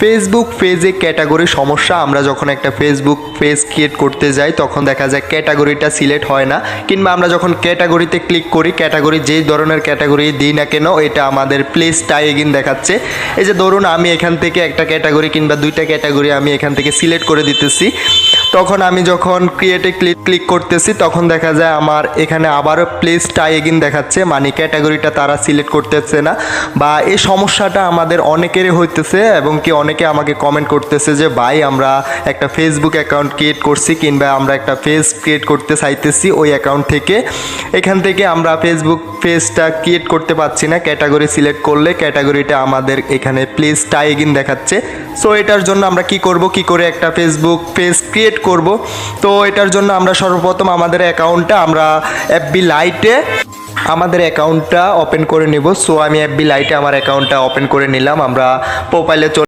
Facebook পেজে category সমস্যা। আমরা যখন একটা ফেসবুক পেজ ক্রিয়েট করতে যাই, তখন দেখা যায় ক্যাটাগরিটা সিলেক্ট হয় না। কিংবা আমরা যখন ক্যাটাগরিতে ক্লিক করি ক্যাটাগরি যেই ধরনের ক্যাটাগরি দিই না কেন, এটা আমাদের প্লেসটা এগিন দেখাচ্ছে। এই যে ধরুন, আমি এখান থেকে একটা ক্যাটাগরি কিংবা দুইটা ক্যাটাগরি আমি এখান থেকে সিলেক্ট করে দিতেছি। তখন আমি যখন ক্রিয়েটে ক্লিক ক্লিক করতেছি, তখন দেখা যায় আমার এখানে আবারও প্লেস টাই এগিন দেখাচ্ছে মানে ক্যাটাগরিটা তারা সিলেক্ট করতেছে না, বা এই সমস্যাটা আমাদের অনেকেরই হইতেছে, এবং কি অনেকে আমাকে কমেন্ট করতেছে যে, ভাই, আমরা একটা ফেসবুক অ্যাকাউন্ট ক্রিয়েট করছি, কিংবা আমরা একটা পেজ ক্রিয়েট করতে চাইতেছি, ওই অ্যাকাউন্ট থেকে। এখান থেকে আমরা ফেসবুক পেজটা ক্রিয়েট করতে পারছি না। ক্যাটাগরি সিলেক্ট করলে ক্যাটাগরিটা আমাদের এখানে প্লেসটা এগিন দেখাচ্ছে। সো এটার জন্য আমরা কি করব? কি করে একটা ফেসবুক পেজ ক্রিয়েট করব? তো, এটার জন্য আমরা সর্বপ্রথম আমাদের অ্যাকাউন্টটা আমরা এফবি লাইটে আমাদের অ্যাকাউন্টটা ওপেন করে নেব। সো আমি এফবি লাইটে আমার অ্যাকাউন্টটা ওপেন করে নিলাম। আমরা প্রোফাইলে